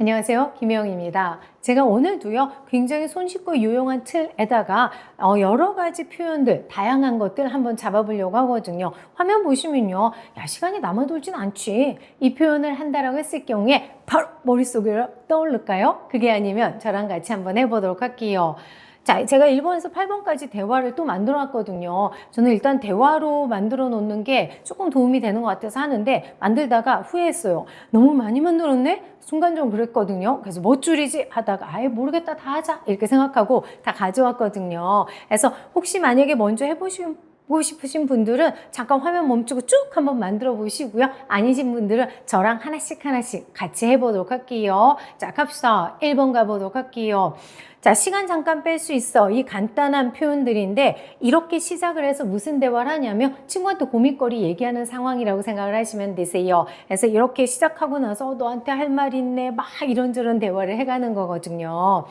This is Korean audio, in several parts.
안녕하세요. 김혜영입니다. 제가 오늘도요, 굉장히 손쉽고 유용한 틀에다가 어, 여러 가지 표현들, 다양한 것들 한번 잡아보려고 하거든요. 화면 보시면요, 야, 시간이 남아돌진 않지. 이 표현을 한다라고 했을 경우에 바로 머릿속으로 떠오를까요? 그게 아니면 저랑 같이 한번 해보도록 할게요. 자, 제가 1번에서 8번까지 대화를 또 만들어 놨거든요. 저는 일단 대화로 만들어 놓는 게 조금 도움이 되는 것 같아서 하는데 만들다가 후회했어요. 너무 많이 만들었네? 순간적으로 그랬거든요. 그래서 뭐 줄이지? 하다가 아예 모르겠다 다 하자 이렇게 생각하고 다 가져왔거든요. 그래서 혹시 만약에 먼저 해보시면 보고 싶으신 분들은 잠깐 화면 멈추고 쭉 한번 만들어 보시고요. 아니신 분들은 저랑 하나씩 하나씩 같이 해보도록 할게요. 자, 갑시다. 1번 가보도록 할게요. 자, 시간 잠깐 뺄 수 있어. 이 간단한 표현들인데 이렇게 시작을 해서 무슨 대화를 하냐면 친구한테 고민거리 얘기하는 상황이라고 생각을 하시면 되세요. 그래서 이렇게 시작하고 나서 어, 너한테 할 말 있네. 막 이런저런 대화를 해가는 거거든요.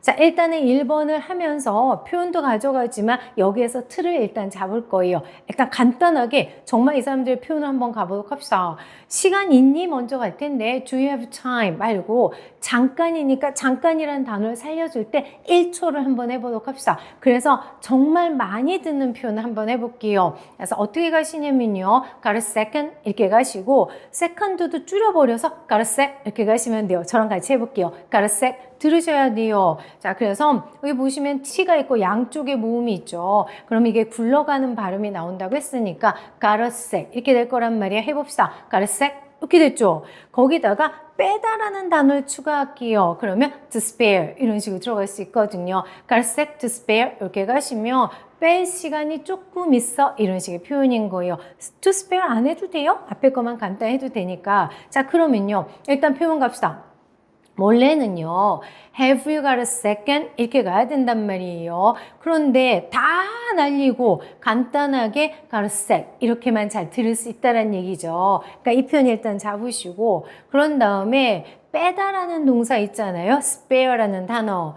자, 일단은 1번을 하면서 표현도 가져가지만 여기에서 틀을 일단 잡을 거예요. 일단 간단하게 정말 이 사람들의 표현을 한번 가보도록 합시다. 시간 있니? 먼저 갈 텐데 do you have time 말고 잠깐이니까 잠깐이라는 단어를 살려줄 때 1초를 한번 해보도록 합시다. 그래서 정말 많이 듣는 표현을 한번 해볼게요. 그래서 어떻게 가시냐면요. got a second 이렇게 가시고 second도 줄여버려서 got a sec 이렇게 가시면 돼요. 저랑 같이 해볼게요. got a sec 들으셔야 돼요. 자, 그래서 여기 보시면 T가 있고 양쪽에 모음이 있죠. 그럼 이게 굴러가는 발음이 나온다고 했으니까 sec 이렇게 될 거란 말이야. 해봅시다. sec 이렇게 됐죠. 거기다가 빼다라는 단어를 추가할게요. 그러면 to spare 이런 식으로 들어갈 수 있거든요. sec to spare 이렇게 가시면 뺄 시간이 조금 있어 이런 식의 표현인 거예요. to spare 안 해도 돼요? 앞에 것만 간단히 해도 되니까. 자 그러면요. 일단 표현 갑시다. 원래는요, have you got a second? 이렇게 가야 된단 말이에요. 그런데 다 날리고 간단하게 got a sec. 이렇게만 잘 들을 수 있다는 얘기죠. 그러니까 이 표현 일단 잡으시고, 그런 다음에 빼다라는 동사 있잖아요. spare라는 단어.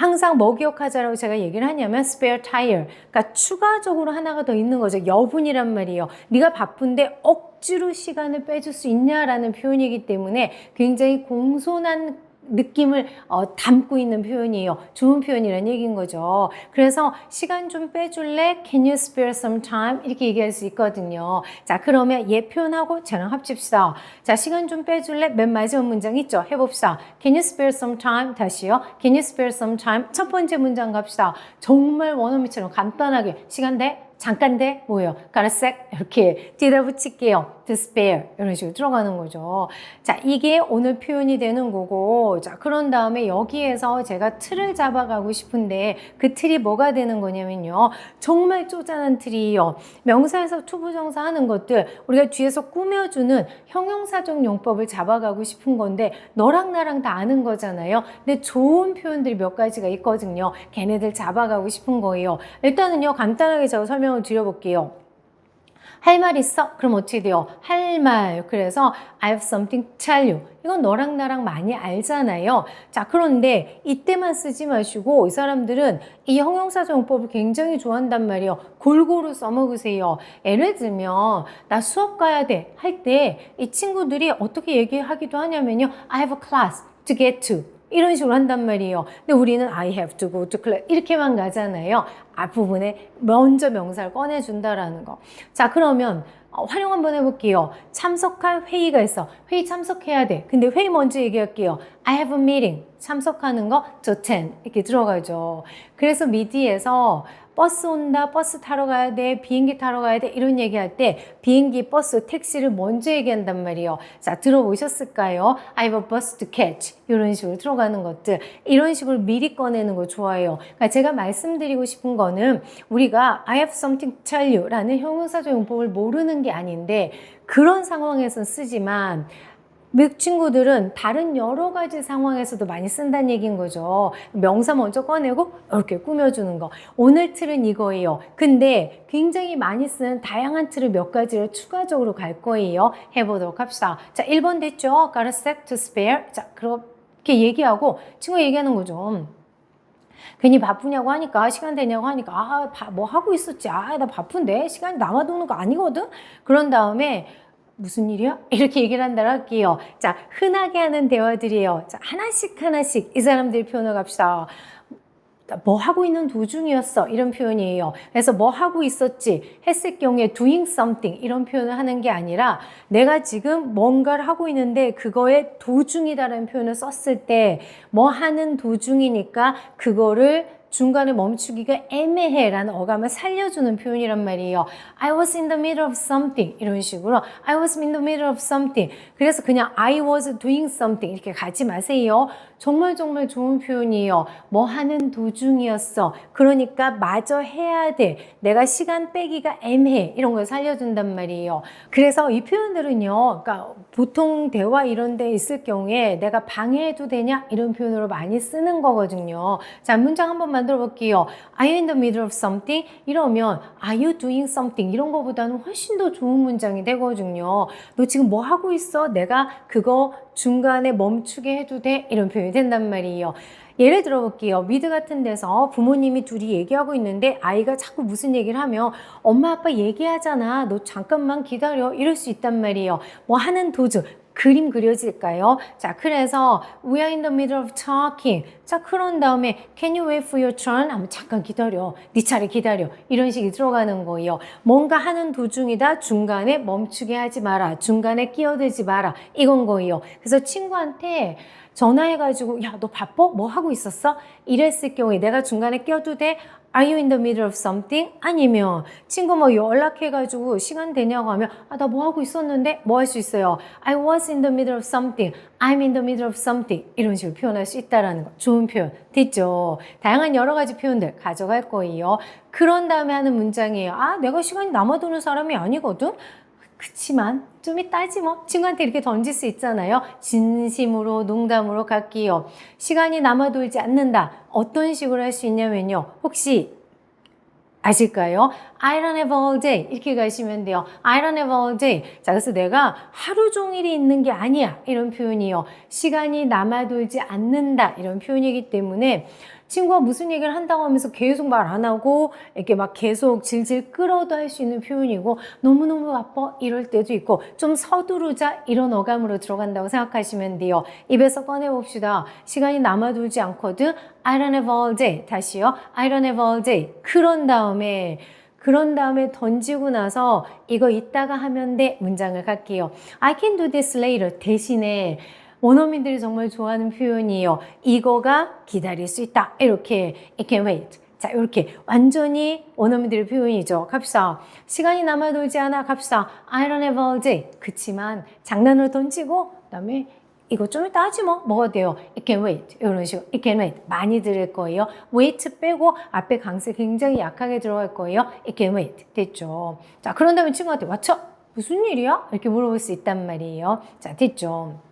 항상 뭐 기억하자라고 제가 얘기를 하냐면 spare tire. 그러니까 추가적으로 하나가 더 있는 거죠. 여분이란 말이에요. 네가 바쁜데 억지로 시간을 빼줄 수 있냐라는 표현이기 때문에 굉장히 공손한 느낌을 어, 담고 있는 표현이에요. 좋은 표현이라는 얘기인 거죠. 그래서 시간 좀 빼줄래? Can you spare some time? 이렇게 얘기할 수 있거든요. 자, 그러면 얘 표현하고 쟤랑 합칩시다. 자, 시간 좀 빼줄래? 맨 마지막 문장 있죠? 해봅시다. Can you spare some time? 다시요. Can you spare some time? 첫 번째 문장 갑시다. 정말 원어민처럼 간단하게 시간 돼? 잠깐 돼? 뭐예요? sec? 이렇게 뒤에다 붙일게요. spare. 이런 식으로 들어가는 거죠. 자, 이게 오늘 표현이 되는 거고, 자, 그런 다음에 여기에서 제가 틀을 잡아가고 싶은데 그 틀이 뭐가 되는 거냐면요. 정말 쪼잔한 틀이에요. 명사에서 투부정사 하는 것들 우리가 뒤에서 꾸며주는 형용사적 용법을 잡아가고 싶은 건데 너랑 나랑 다 아는 거잖아요. 근데 좋은 표현들이 몇 가지가 있거든요. 걔네들 잡아가고 싶은 거예요. 일단은요, 간단하게 제가 설명 을 드려볼게요. 할 말 있어? 그럼 어떻게 돼요? 할 말. 그래서 I have something tell you. 이건 너랑 나랑 많이 알잖아요. 자, 그런데 이때만 쓰지 마시고 이 사람들은 이 형용사 정법을 굉장히 좋아한단 말이에요. 골고루 써먹으세요. 예를 들면 나 수업 가야 돼 할 때 이 친구들이 어떻게 얘기하기도 하냐면요. I have a class to get to. 이런 식으로 한단 말이에요. 근데 우리는 I have to go to class 이렇게만 가잖아요. 앞부분에 먼저 명사를 꺼내준다라는 거. 자, 그러면 어, 활용 한번 해볼게요. 참석할 회의가 있어. 회의 참석해야 돼. 근데 회의 먼저 얘기할게요. I have a meeting. 참석하는 거 to attend. 이렇게 들어가죠. 그래서 미디에서 버스 온다, 버스 타러 가야 돼, 비행기 타러 가야 돼, 이런 얘기할 때 비행기, 버스, 택시를 먼저 얘기한단 말이에요. 자, 들어보셨을까요? I have a bus to catch. 이런 식으로 들어가는 것들. 이런 식으로 미리 꺼내는 거 좋아해요. 그러니까 제가 말씀드리고 싶은 거는 우리가 I have something to tell you 라는 형용사적 용법을 모르는 게 아닌데 그런 상황에서 쓰지만 미국 친구들은 다른 여러 가지 상황에서도 많이 쓴다는 얘기인 거죠. 명사 먼저 꺼내고 이렇게 꾸며주는 거. 오늘 틀은 이거예요. 근데 굉장히 많이 쓰는 다양한 틀을 몇 가지를 추가적으로 갈 거예요. 해보도록 합시다. 자, 1번 됐죠? Got a sec to spare. 자, 그렇게 얘기하고 친구 얘기하는 거죠. 괜히 바쁘냐고 하니까 시간 되냐고 하니까 아 뭐 하고 있었지 아 나 바쁜데 시간이 남아도는 거 아니거든 그런 다음에 무슨 일이야? 이렇게 얘기를 한다고 할게요. 자, 흔하게 하는 대화들이에요. 자, 하나씩 하나씩 이 사람들 표현을 갑시다. 뭐 하고 있는 도중이었어 이런 표현이에요. 그래서 뭐 하고 있었지 했을 경우에 doing something 이런 표현을 하는 게 아니라 내가 지금 뭔가를 하고 있는데 그거에 도중이다라는 표현을 썼을 때 뭐 하는 도중이니까 그거를 중간에 멈추기가 애매해라는 어감을 살려주는 표현이란 말이에요. I was in the middle of something 이런 식으로 I was in the middle of something 그래서 그냥 I was doing something 이렇게 가지 마세요. 정말 정말 좋은 표현이에요. 뭐 하는 도중이었어. 그러니까 마저 해야 돼. 내가 시간 빼기가 애매해. 이런 걸 살려준단 말이에요. 그래서 이 표현들은요. 그러니까 보통 대화 이런 데 있을 경우에 내가 방해해도 되냐? 이런 표현으로 많이 쓰는 거거든요. 자, 문장 한 번 만 들어 볼게요. Are you in the middle of something? 이러면 Are you doing something? 이런 거보다는 훨씬 더 좋은 문장이 되거든요. 너 지금 뭐 하고 있어? 내가 그거 중간에 멈추게 해도 돼? 이런 표현이 된단 말이에요. 예를 들어 볼게요. 미드 같은 데서 부모님이 둘이 얘기하고 있는데 아이가 자꾸 무슨 얘기를 하면 엄마 아빠 얘기하잖아. 너 잠깐만 기다려. 이럴 수 있단 말이에요. 뭐 하는 도중. 그림 그려질까요? 자, 그래서 we are in the middle of talking. 자, 그런 다음에 can you wait for your turn? 하면 잠깐 기다려. 네 차례 기다려. 이런 식이 들어가는 거예요. 뭔가 하는 도중이다. 중간에 멈추게 하지 마라. 중간에 끼어들지 마라. 이건 거예요. 그래서 친구한테 전화해가지고 야 너 바빠? 뭐 하고 있었어? 이랬을 경우에 내가 중간에 껴도 돼? Are you in the middle of something? 아니면 친구 뭐 연락해가지고 시간 되냐고 하면 아 나 뭐 하고 있었는데 뭐 할 수 있어요? I was in the middle of something. I'm in the middle of something. 이런 식으로 표현할 수 있다라는 거. 좋은 표현. 됐죠? 다양한 여러 가지 표현들 가져갈 거예요. 그런 다음에 하는 문장이에요. 아 내가 시간이 남아도는 사람이 아니거든? 그치만 좀 이따지 뭐 친구한테 이렇게 던질 수 있잖아요. 진심으로 농담으로 갈게요. 시간이 남아 돌지 않는다. 어떤 식으로 할 수 있냐면요. 혹시 아실까요? I don't have all day 이렇게 가시면 돼요. I don't have all day. 자, 그래서 내가 하루 종일이 있는 게 아니야 이런 표현이요. 시간이 남아 돌지 않는다 이런 표현이기 때문에 친구가 무슨 얘기를 한다고 하면서 계속 말 안 하고 이렇게 막 계속 질질 끌어도 할 수 있는 표현이고 너무너무 바빠 이럴 때도 있고 좀 서두르자 이런 어감으로 들어간다고 생각하시면 돼요. 입에서 꺼내봅시다. 시간이 남아돌지 않거든. I don't have all day. 다시요. I don't have all day. 그런 다음에 그런 다음에 던지고 나서 이거 이따가 하면 돼 문장을 갈게요. I can do this later 대신에 원어민들이 정말 좋아하는 표현이에요. 이거가 기다릴 수 있다. 이렇게 it can wait. 자, 이렇게 완전히 원어민들의 표현이죠. 갑시다. 시간이 남아 돌지 않아. 갑시다. I don't have all day. 그치만 장난으로 던지고 그다음에 이거 좀 이따 하지 뭐. 뭐가 돼요? It can wait. 이런 식으로. It can wait. 많이 들을 거예요. wait 빼고 앞에 강세 굉장히 약하게 들어갈 거예요. It can wait. 됐죠. 자, 그런 다음에 친구한테 맞춰. 무슨 일이야? 이렇게 물어볼 수 있단 말이에요. 자, 됐죠.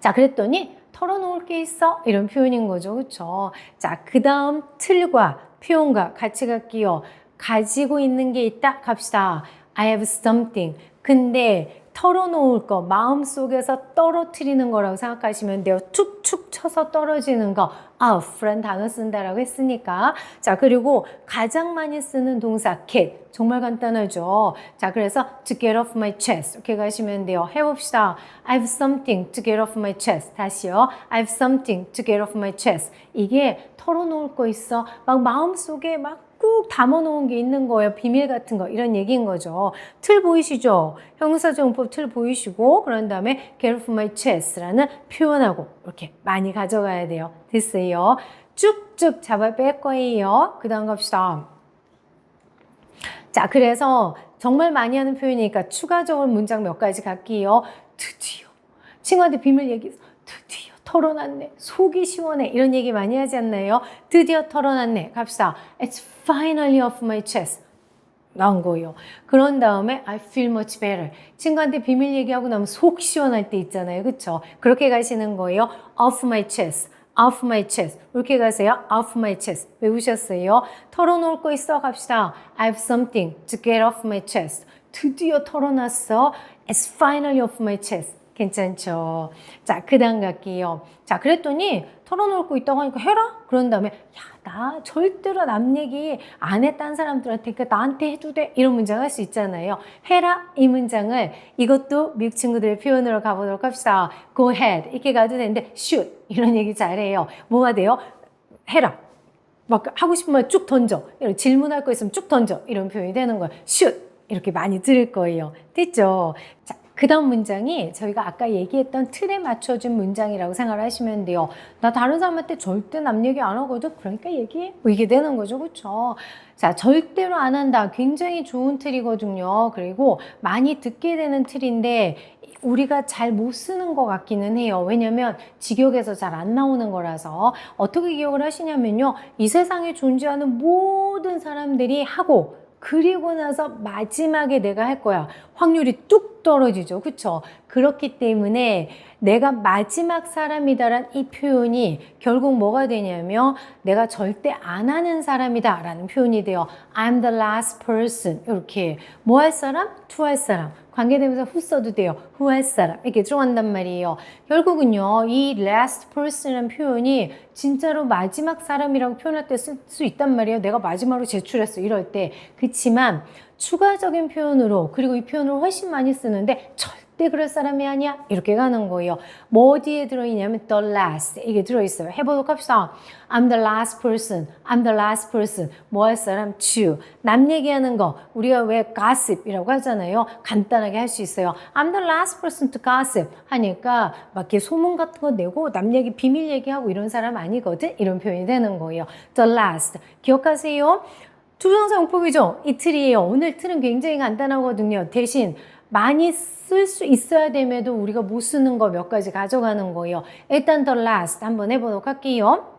자, 그랬더니 털어놓을 게 있어? 이런 표현인 거죠. 그쵸? 자, 그 다음 틀과 표현과 같이 갈게요. 가지고 있는 게 있다? 갑시다. I have something. 근데 털어놓을 거, 마음속에서 떨어뜨리는 거라고 생각하시면 돼요. 툭툭 쳐서 떨어지는 거. off란 단어 쓴다라고 했으니까. 자, 그리고 가장 많이 쓰는 동사 get. 정말 간단하죠. 자, 그래서 to get off my chest. 이렇게 가시면 돼요. 해봅시다. I have something to get off my chest. 다시요. I have something to get off my chest. 이게 털어놓을 거 있어. 막 마음속에 막 꾹 담아놓은 게 있는 거예요. 비밀 같은 거. 이런 얘기인 거죠. 틀 보이시죠? 형사정법 틀 보이시고, 그런 다음에 get off my chest라는 표현하고, 이렇게 많이 가져가야 돼요. 됐어요. 쭉쭉 잡아 뺄 거예요. 그 다음 갑시다. 자, 그래서 정말 많이 하는 표현이니까 추가적으로 문장 몇 가지 갈게요. 드디어. 친구한테 비밀 얘기해서 드디어 털어놨네. 속이 시원해. 이런 얘기 많이 하지 않나요? 드디어 털어놨네. 갑시다. It's finally off my chest. 나온 거예요. 그런 다음에 I feel much better. 친구한테 비밀 얘기하고 나면 속 시원할 때 있잖아요. 그쵸? 그렇게 가시는 거예요. off my chest. off my chest. 이렇게 가세요. off my chest. 외우셨어요? 털어놓을 거 있어? 갑시다. I have something to get off my chest. 드디어 털어놨어. It's finally off my chest. 괜찮죠. 자, 그 다음 갈게요. 자, 그랬더니 털어놓을 거 있다고 하니까 해라? 그런 다음에, 야, 나 절대로 남 얘기 안 했단 사람들한테, 그러니까 나한테 해도 돼? 이런 문장 할 수 있잖아요. 해라? 이 문장을 이것도 미국 친구들의 표현으로 가보도록 합시다. go ahead. 이렇게 가도 되는데, shoot. 이런 얘기 잘해요. 뭐가 돼요? 해라. 막 하고 싶은 말 쭉 던져. 이런 질문할 거 있으면 쭉 던져. 이런 표현이 되는 거예요. shoot. 이렇게 많이 들을 거예요. 됐죠? 자, 그 다음 문장이 저희가 아까 얘기했던 틀에 맞춰준 문장이라고 생각을 하시면 돼요. 나 다른 사람한테 절대 남 얘기 안 하거든. 그러니까 얘기해. 뭐 이게 되는 거죠. 그쵸? 자, 절대로 안 한다. 굉장히 좋은 틀이거든요. 그리고 많이 듣게 되는 틀인데 우리가 잘 못 쓰는 것 같기는 해요. 왜냐면 직역에서 잘 안 나오는 거라서 어떻게 기억을 하시냐면요. 이 세상에 존재하는 모든 사람들이 하고 그리고 나서 마지막에 내가 할 거야. 확률이 뚝 떨어지죠. 그쵸? 그렇기 때문에 내가 마지막 사람이다란 이 표현이 결국 뭐가 되냐면 내가 절대 안 하는 사람이다 라는 표현이 돼요. I'm the last person. 이렇게. 뭐 할 사람? to 할 사람. 관계대명사 who 써도 돼요. who 할 사람. 이렇게 들어간단 말이에요. 결국은요, 이 last person이라는 표현이 진짜로 마지막 사람이라고 표현할 때 쓸 수 있단 말이에요. 내가 마지막으로 제출했어. 이럴 때. 그치만 추가적인 표현으로 그리고 이 표현을 훨씬 많이 쓰는데 절 대 그럴 사람이 아니야 이렇게 가는 거예요. 뭐 어디에 들어있냐면 the last 이게 들어있어요. 해보도록 합시다. I'm the last person. I'm the last person. 뭐 할 사람? to. 남 얘기하는 거 우리가 왜 gossip이라고 하잖아요. 간단하게 할 수 있어요. I'm the last person to gossip 하니까 막 이렇게 소문 같은 거 내고 남 얘기 비밀 얘기하고 이런 사람 아니거든 이런 표현이 되는 거예요. the last 기억하세요. 투정사 용법이죠. 이 틀이에요. 오늘 틀은 굉장히 간단하거든요. 대신 많이 쓸 수 있어야 됨에도 우리가 못 쓰는 거 몇 가지 가져가는 거예요. 일단 the last 한번 해보도록 할게요.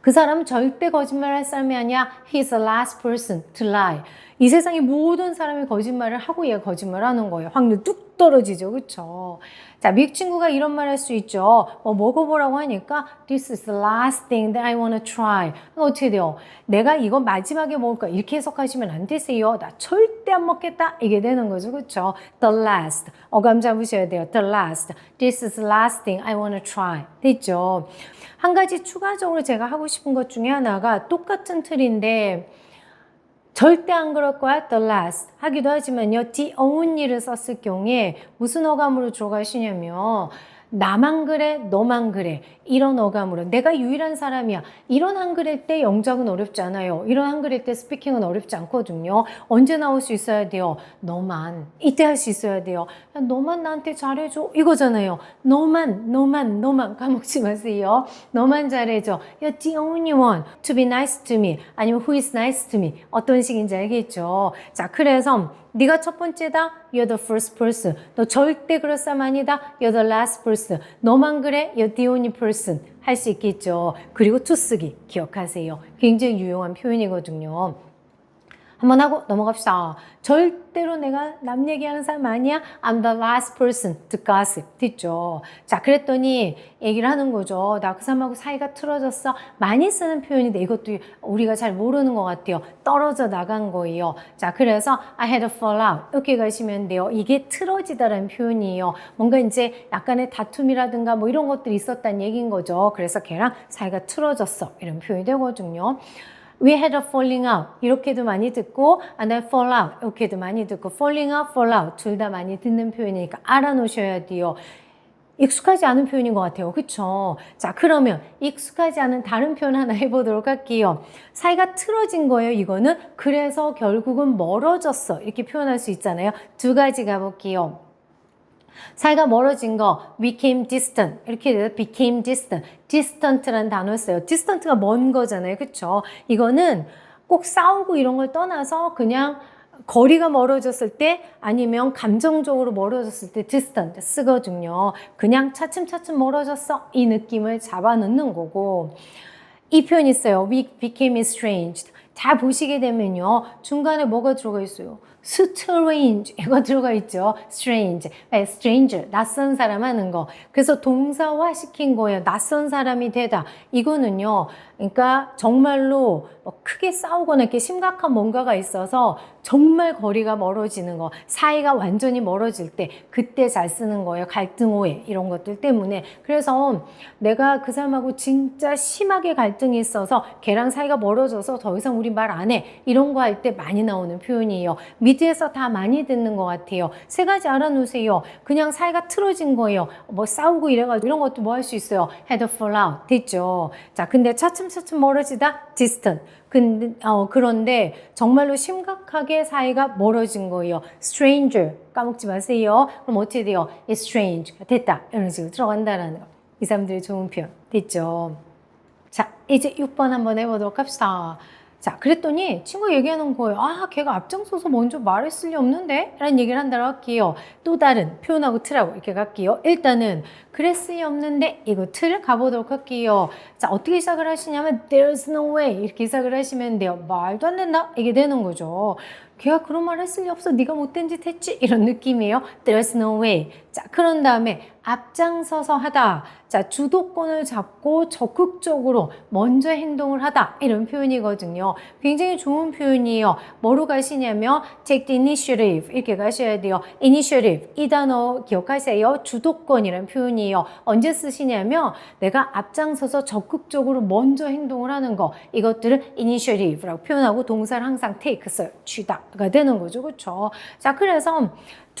그 사람은 절대 거짓말 할 사람이 아니야. He's the last person to lie. 이 세상의 모든 사람이 거짓말을 하고 얘가 거짓말 하는 거예요. 확률 뚝 떨어지죠. 그쵸? 자, 미국 친구가 이런 말 할 수 있죠. 뭐 먹어보라고 하니까 This is the last thing that I want to try. 어떻게 돼요? 내가 이거 마지막에 먹을 거야. 이렇게 해석하시면 안 되세요. 나 절대 안 먹겠다. 이게 되는 거죠. 그쵸? The last. 어감 잡으셔야 돼요. The last. This is the last thing I want to try. 됐죠? 한 가지 추가적으로 제가 하고 싶은 것 중에 하나가 똑같은 틀인데 절대 안 그럴 거야, the last. 하기도 하지만요, the only를 썼을 경우에 무슨 어감으로 들어가시냐면, 나만 그래, 너만 그래. 이런 어감으로. 내가 유일한 사람이야. 이런 한글일 때 영작은 어렵지 않아요. 이런 한글일 때 스피킹은 어렵지 않거든요. 언제 나올 수 있어야 돼요? 너만. 이때 할 수 있어야 돼요. 야, 너만 나한테 잘해줘. 이거잖아요. 너만, 너만, 너만. 까먹지 마세요. 너만 잘해줘. 야, the only one to be nice to me. 아니면 who is nice to me. 어떤 식인지 알겠죠? 자, 그래서 네가 첫 번째다. You're the first person. 너 절대 그럴 사람 아니다. You're the last person. 너만 그래. You're the only person. 할 수 있겠죠. 그리고 to 쓰기 기억하세요. 굉장히 유용한 표현이거든요. 한번 하고 넘어갑시다. 절대로 내가 남 얘기하는 사람 아니야. I'm the last person to gossip. 됐죠? 자, 그랬더니 얘기를 하는 거죠. 나 그 사람하고 사이가 틀어졌어. 많이 쓰는 표현인데 이것도 우리가 잘 모르는 것 같아요. 떨어져 나간 거예요. 자, 그래서 I had a fallout. 이렇게 가시면 돼요. 이게 틀어지다라는 표현이에요. 뭔가 이제 약간의 다툼이라든가 뭐 이런 것들이 있었다는 얘기인 거죠. 그래서 걔랑 사이가 틀어졌어. 이런 표현이 되거든요. We had a falling out 이렇게도 많이 듣고 and then fall out 이렇게도 많이 듣고 falling out, fall out 둘 다 많이 듣는 표현이니까 알아놓으셔야 돼요. 익숙하지 않은 표현인 것 같아요. 그쵸? 자, 그러면 익숙하지 않은 다른 표현 하나 해보도록 할게요. 사이가 틀어진 거예요, 이거는. 그래서 결국은 멀어졌어. 이렇게 표현할 수 있잖아요. 두 가지 가볼게요. 사이가 멀어진 거 became distant 이렇게 돼서 became distant distant라는 단어 써요. distant가 먼 거잖아요. 그쵸? 이거는 꼭 싸우고 이런 걸 떠나서 그냥 거리가 멀어졌을 때 아니면 감정적으로 멀어졌을 때 distant 쓰거든요. 그냥 차츰차츰 멀어졌어. 이 느낌을 잡아 넣는 거고 이 표현 있어요. We became estranged. 잘 보시게 되면요. 중간에 뭐가 들어가 있어요? Strange 이거 들어가 있죠. strange, 네, stranger 낯선 사람 하는 거. 그래서 동사화 시킨 거예요. 낯선 사람이 되다. 이거는요. 그러니까 정말로 뭐 크게 싸우거나 이렇게 심각한 뭔가가 있어서 정말 거리가 멀어지는 거, 사이가 완전히 멀어질 때 그때 잘 쓰는 거예요. 갈등 오해 이런 것들 때문에. 그래서 내가 그 사람하고 진짜 심하게 갈등이 있어서 걔랑 사이가 멀어져서 더 이상 우리 말 안 해. 이런 거 할 때 많이 나오는 표현이에요. 미드에서 다 많이 듣는 것 같아요. 세 가지 알아놓으세요. 그냥 사이가 틀어진 거예요. 뭐 싸우고 이래가지고 이런 것도 뭐 할 수 있어요. had a fallout 됐죠. 자, 근데 차츰차츰 멀어지다 distant. 근데 어, 그런데 정말로 심각하게 사이가 멀어진 거예요. stranger 까먹지 마세요. 그럼 어떻게 돼요? It's strange 됐다 이런 식으로 들어간다라는 거. 이 사람들의 좋은 표현 됐죠. 자, 이제 6번 한번 해보도록 합시다. 자, 그랬더니 친구가 얘기하는 거예요. 아, 걔가 앞장서서 먼저 말했을 리 없는데? 라는 얘기를 한다고 할게요. 또 다른 표현하고 틀하고 이렇게 갈게요. 일단은 그랬을 리 없는데 이거 틀 가보도록 할게요. 자, 어떻게 시작을 하시냐면 there's no way 이렇게 시작을 하시면 돼요. 말도 안 된다? 이게 되는 거죠. 걔가 그런 말 했을 리 없어. 네가 못된 짓 했지? 이런 느낌이에요. There's no way. 자, 그런 다음에 앞장서서 하다. 자, 주도권을 잡고 적극적으로 먼저 행동을 하다. 이런 표현이거든요. 굉장히 좋은 표현이에요. 뭐로 가시냐면 take the initiative 이렇게 가셔야 돼요. initiative 이 단어 기억하세요. 주도권이라는 표현이에요. 언제 쓰시냐면 내가 앞장서서 적극적으로 먼저 행동을 하는 거 이것들을 initiative라고 표현하고 동사를 항상 take 써요. 쥐다가 되는 거죠. 그렇죠? 자, 그래서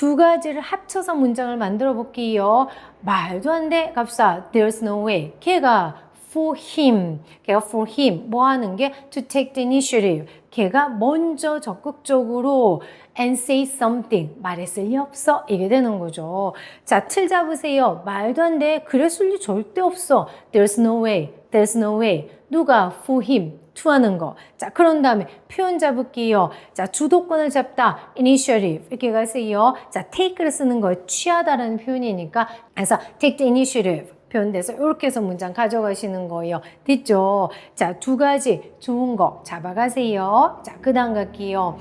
두 가지를 합쳐서 문장을 만들어 볼게요. 말도 안 돼. 갑시다. There's no way. 걔가 for him. 걔가 for him. 뭐 하는 게 to take the initiative. 걔가 먼저 적극적으로 and say something. 말했을 리 없어. 이게 되는 거죠. 자, 틀 잡으세요. 말도 안 돼. 그랬을 리 절대 없어. There's no way. There's no way. 누가 for him. To 하는 거. 자, 그런 다음에 표현 잡을게요. 자, 주도권을 잡다. initiative. 이렇게 가세요. 자, take를 쓰는 거 취하다라는 표현이니까. 그래서 take the initiative. 표현돼서 이렇게 해서 문장 가져가시는 거예요. 됐죠? 자, 두 가지 좋은 거 잡아가세요. 자, 그 다음 갈게요.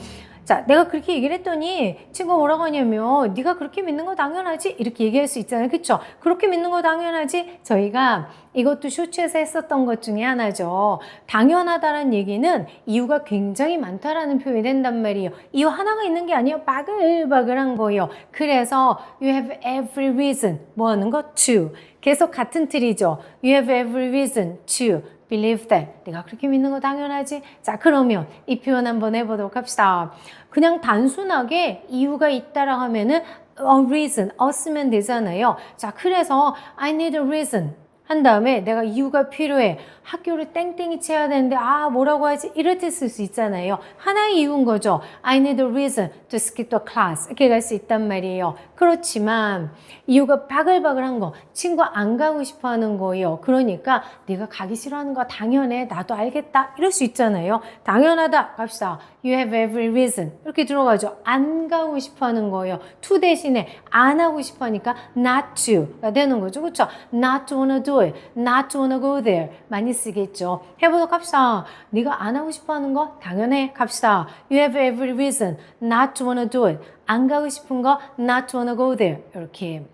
자, 내가 그렇게 얘기를 했더니 친구가 뭐라고 하냐면 네가 그렇게 믿는 거 당연하지? 이렇게 얘기할 수 있잖아요. 그쵸? 그렇게 믿는 거 당연하지? 저희가 이것도 쇼츠에서 했었던 것 중에 하나죠. 당연하다는 얘기는 이유가 굉장히 많다라는 표현이 된단 말이에요. 이유 하나가 있는 게 아니에요. 바글바글한 거예요. 그래서 you have every reason 뭐 하는 거? to. 계속 같은 틀이죠. You have every reason to believe that. 내가 그렇게 믿는 거 당연하지? 자, 그러면 이 표현 한번 해보도록 합시다. 그냥 단순하게 이유가 있다라 하면은 a reason, 어 쓰면 되잖아요. 자, 그래서 I need a reason. 한 다음에 내가 이유가 필요해. 학교를 땡땡이 채야 되는데 아 뭐라고 하지? 때쓸수 있잖아요. 하나의 이유인 거죠. I need a reason to skip the class. 이렇게 갈 수 있단 말이에요. 그렇지만 이유가 바글바글한 거. 친구 안 가고 싶어 하는 거예요. 그러니까 네가 가기 싫어하는 거 당연해. 나도 알겠다. 이럴 수 있잖아요. 당연하다. 갑시다. You have every reason. 이렇게 들어가죠. 안 가고 싶어 하는 거예요. to 대신에 안 하고 싶어 하니까 not to가 되는 거죠. 그렇죠? not wanna do it. not wanna go there. 많이 쓰겠죠. 해보도록 합시다. 네가 안 하고 싶어 하는 거 당연해. 갑시다. You have every reason not to wanna do it. 안 가고 싶은 거 not wanna go there. 이렇게.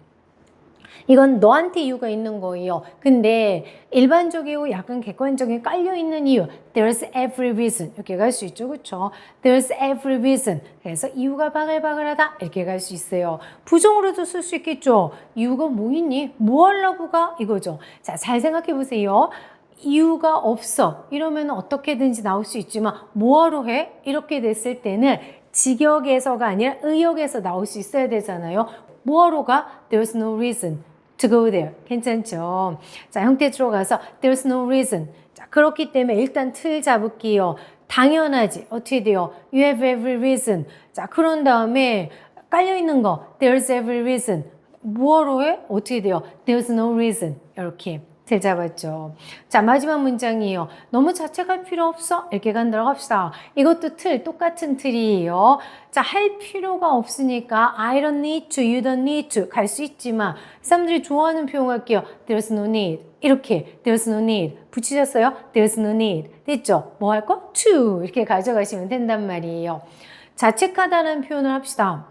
이건 너한테 이유가 있는 거예요. 근데 일반적이고 약간 객관적인 깔려있는 이유. There's every reason. 이렇게 갈 수 있죠. 그렇죠? There's every reason. 그래서 이유가 바글바글하다. 이렇게 갈 수 있어요. 부정으로도 쓸 수 있겠죠. 이유가 뭐 있니? 뭐 하려고 가? 이거죠. 자, 잘 생각해 보세요. 이유가 없어. 이러면 어떻게든지 나올 수 있지만 뭐하러 해? 이렇게 됐을 때는 직역에서가 아니라 의역에서 나올 수 있어야 되잖아요. 뭐하러 가? There's no reason to go there. 괜찮죠? 자, 형태 들어가서 There's no reason. 자, 그렇기 때문에 일단 틀 잡을게요. 당연하지. 어떻게 돼요? You have every reason. 자, 그런 다음에 깔려있는 거 There's every reason. 뭐하러 해? 어떻게 돼요? There's no reason. 이렇게. 틀 잡았죠. 자, 마지막 문장이에요. 너무 자책할 필요 없어? 이렇게 간다고 합시다. 이것도 틀, 똑같은 틀이에요. 자, 할 필요가 없으니까 I don't need to, you don't need to 갈 수 있지만 사람들이 좋아하는 표현 할게요. There's no need. 이렇게 There's no need. 붙이셨어요? There's no need. 됐죠? 뭐 할 거? To. 이렇게 가져가시면 된단 말이에요. 자책하다는 표현을 합시다.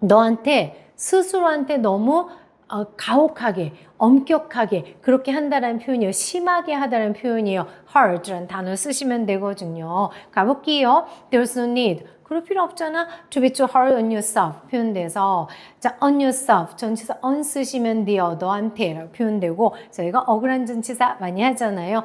너한테 스스로한테 너무 어, 가혹하게, 엄격하게 그렇게 한다는 표현이에요. 심하게 하다는 표현이에요. hard라는 단어 쓰시면 되거든요. 가볼게요. There's no need. 그럴 필요 없잖아. To be too hard on yourself 표현돼서 자 on yourself 전치사 on 쓰시면 돼요. 너한테라고 표현되고 저희가 억울한 전치사 많이 하잖아요.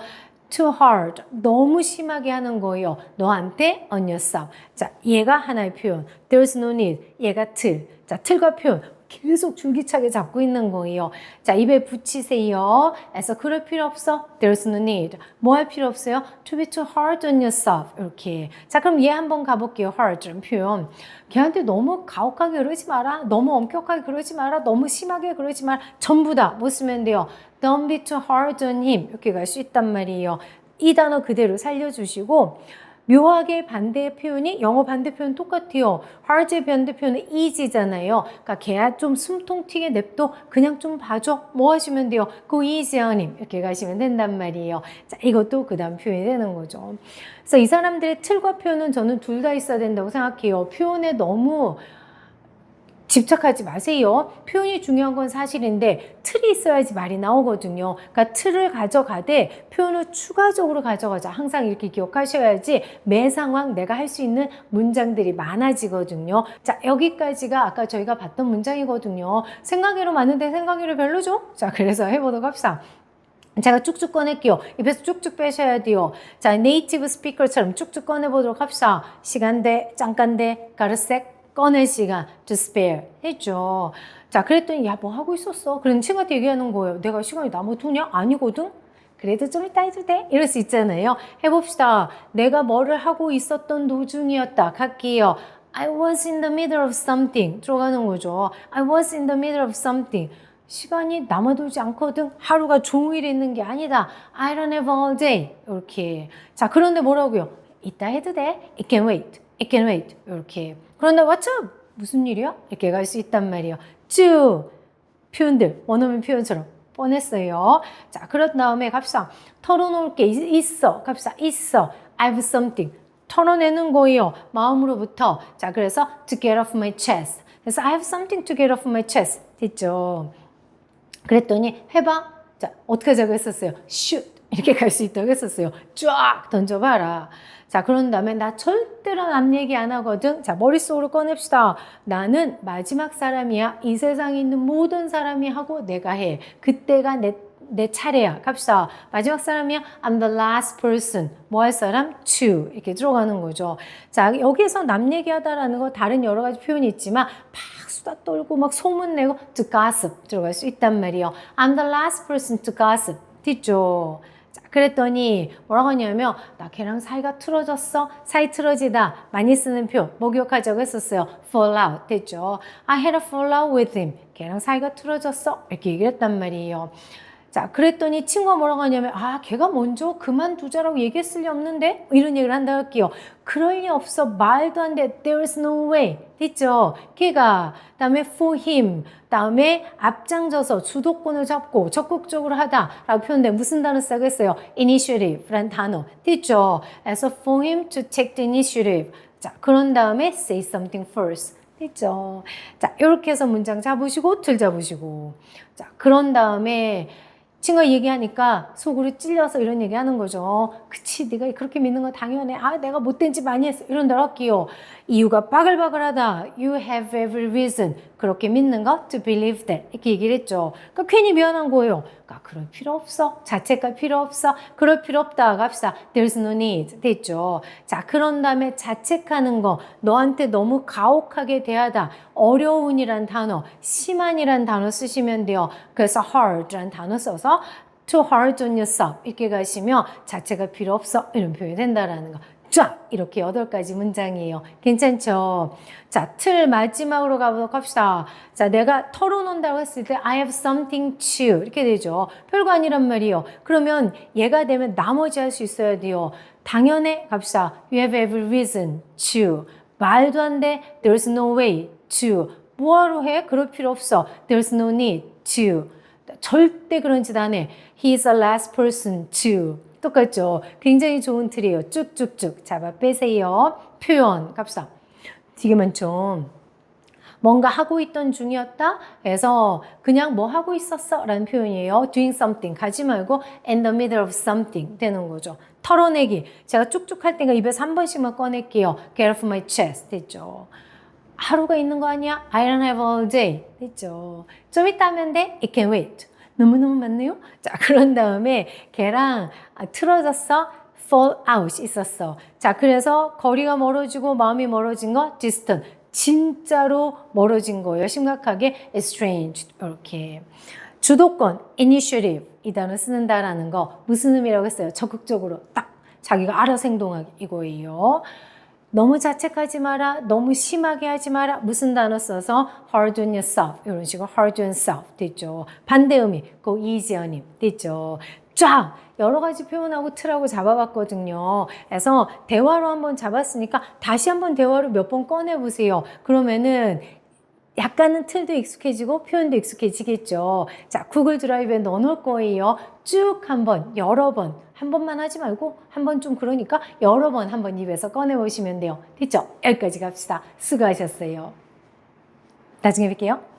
too hard 너무 심하게 하는 거예요. 너한테 on yourself. 자 얘가 하나의 표현. There's no need. 얘가 틀. 자 틀과 표현. 계속 줄기차게 잡고 있는 거예요. 자, 입에 붙이세요. 해서 그럴 필요 없어. There's no need. 뭐 할 필요 없어요? To be too hard on yourself. 이렇게. 자, 그럼 얘 한번 가볼게요. hard라는 표현. 걔한테 너무 가혹하게 그러지 마라. 너무 엄격하게 그러지 마라. 너무 심하게 그러지 마라. 전부 다뭐 쓰면 돼요? Don't be too hard on him. 이렇게 갈 수 있단 말이에요. 이 단어 그대로 살려주시고 묘하게 반대 표현이 영어 반대 표현 똑같아요. hard의 반대 표현은 easy잖아요. 그러니까 걔야 좀 숨통 튀게 냅둬 그냥 좀 봐줘. 뭐 하시면 돼요? go easy on him 이렇게 가시면 된단 말이에요. 자 이것도 그 다음 표현이 되는 거죠. 그래서 이 사람들의 틀과 표현은 저는 둘 다 있어야 된다고 생각해요. 표현에 너무 집착하지 마세요. 표현이 중요한 건 사실인데 틀이 있어야지 말이 나오거든요. 그러니까 틀을 가져가되 표현을 추가적으로 가져가자. 항상 이렇게 기억하셔야지 매 상황 내가 할 수 있는 문장들이 많아지거든요. 자, 여기까지가 아까 저희가 봤던 문장이거든요. 생각외로 많은데 생각외로 별로죠? 자, 그래서 해보도록 합시다. 제가 쭉쭉 꺼낼게요. 입에서 쭉쭉 빼셔야 돼요. 자, 네이티브 스피커처럼 쭉쭉 꺼내보도록 합시다. 시간대, 잠깐대, 가르색, 꺼낼 시간, to spare 했죠. 자, 그랬더니 야, 뭐 하고 있었어? 그런 친구한테 얘기하는 거예요. 내가 시간이 남아 두냐? 아니거든? 그래도 좀 이따 해도 돼? 이럴 수 있잖아요. 해봅시다. 내가 뭐를 하고 있었던 도중이었다. 갈게요. I was in the middle of something. 들어가는 거죠. I was in the middle of something. 시간이 남아돌지 않거든. 하루가 종일 있는 게 아니다. I don't have all day. 이렇게. 자, 그런데 뭐라고요? 이따 해도 돼. It can wait. It can wait. 이렇게. 그런데 up? 무슨 일이야? 이렇게 갈 수 있단 말이에요. 쭉 표현들 원어민 표현처럼 뻔했어요. 자, 그런 다음에 갑시다. 털어놓을 게 있- 있어. 갑시다. 있어. I have something. 털어내는 거예요. 마음으로부터. 자, 그래서 to get off my chest. 그래서 I have something to get off my chest. 됐죠? 그랬더니 해봐. 자, 어떻게 하자고 했었어요? shoot. 이렇게 갈 수 있다고 했었어요. 쫙 던져봐라. 자, 그런 다음에 나 절대로 남 얘기 안 하거든. 자, 머릿속으로 꺼냅시다. 나는 마지막 사람이야. 이 세상에 있는 모든 사람이 하고 내가 해. 그때가 내, 내 차례야. 갑시다. 마지막 사람이야. I'm the last person. 뭐 할 사람? to. 이렇게 들어가는 거죠. 자, 여기서 남 얘기하다라는 거 다른 여러 가지 표현이 있지만 막 수다 떨고 막 소문 내고 to gossip 들어갈 수 있단 말이에요. I'm the last person to gossip. 됐죠? 자, 그랬더니 뭐라고 하냐면 나 걔랑 사이가 틀어졌어. 사이 틀어지다. 많이 쓰는 표. 뭐 기억하자고 했었어요. fall out. 됐죠? I had a fall out with him. 걔랑 사이가 틀어졌어. 이렇게 얘기를 했단 말이에요. 자, 그랬더니 친구가 뭐라고 하냐면, 아, 걔가 먼저 그만두자라고 얘기했을 리 없는데? 이런 얘기를 한다 할게요. 그럴 리 없어. 말도 안 돼. There's no way. 됐죠? 걔가, 다음에 for him, 다음에 앞장져서 주도권을 잡고 적극적으로 하다 라고 표현돼. 무슨 단어 쓰겠어요? initiative 라는 단어. 됐죠? 그래서 for him to take the initiative. 자, 그런 다음에 say something first. 됐죠? 자, 이렇게 해서 문장 잡으시고, 틀 잡으시고. 자, 그런 다음에 친구가 얘기하니까 속으로 찔려서 이런 얘기 하는 거죠. 그치, 네가 그렇게 믿는 거 당연해. 아, 내가 못된 짓 많이 했어. 이런 데 할게요. 이유가 바글바글하다. You have every reason. 그렇게 믿는 거 to believe that. 이렇게 얘기를 했죠. 그러니까 괜히 미안한 거예요. 그러니까 그럴 필요 없어. 자책할 필요 없어. 그럴 필요 없다. 갑시다. There's no need. 됐죠. 자, 그런 다음에 자책하는 거. 너한테 너무 가혹하게 대하다. 어려운이란 단어, 심한이란 단어 쓰시면 돼요. 그래서 hard란 단어 써서 too hard on yourself 이렇게 가시면 자체가 필요 없어 이런 표현이 된다라는 거. 쫙 이렇게 여덟 가지 문장이에요. 괜찮죠? 자, 틀 마지막으로 가보도록 합시다. 자, 내가 털어놓는다고 했을 때 I have something to 이렇게 되죠. 아니란 말이에요. 그러면 얘가 되면 나머지 할 수 있어야 돼요. 당연해 갑시다. You have every reason to 말도 안 돼. There's no way to 뭐하러 해? 그럴 필요 없어. There's no need to 절대 그런 짓 안 해. He's the last person to. 똑같죠? 굉장히 좋은 틀이에요. 쭉쭉쭉 잡아 빼세요. 표현 갑시다. 지금은 좀 뭔가 하고 있던 중이었다. 그래서 그냥 뭐 하고 있었어 라는 표현이에요. doing something 가지 말고 in the middle of something 되는 거죠. 털어내기. 제가 쭉쭉 할 때가 입에서 한 번씩만 꺼낼게요. get off my chest 됐죠. 하루가 있는 거 아니야? I don't have all day 됐죠. 좀 이따 하면 돼? It can wait. 너무너무 많네요. 자, 그런 다음에 걔랑 아, 틀어졌어. fall out 있었어. 자, 그래서 거리가 멀어지고 마음이 멀어진 거 distant. 진짜로 멀어진 거예요. 심각하게 estranged 이렇게. 주도권 initiative 이 단어 쓰는다라는 거 무슨 의미라고 했어요? 적극적으로 딱 자기가 알아서 행동하기 이거예요. 너무 자책하지 마라. 너무 심하게 하지 마라. 무슨 단어 써서 hard on yourself 이런 식으로 hard on yourself 됐죠. 반대 의미 go easy on him 됐죠. 쫙 여러 가지 표현하고 틀하고 잡아봤거든요. 그래서 대화로 한번 잡았으니까 다시 한번 대화로 몇번 꺼내 보세요. 그러면은 약간은 틀도 익숙해지고 표현도 익숙해지겠죠. 자, 구글 드라이브에 넣어놓을 거예요. 쭉 한번, 여러 번. 한 번만 하지 말고, 한 번 좀 그러니까 여러 번 한 번 입에서 꺼내보시면 돼요. 됐죠? 여기까지 갑시다. 수고하셨어요. 나중에 뵐게요.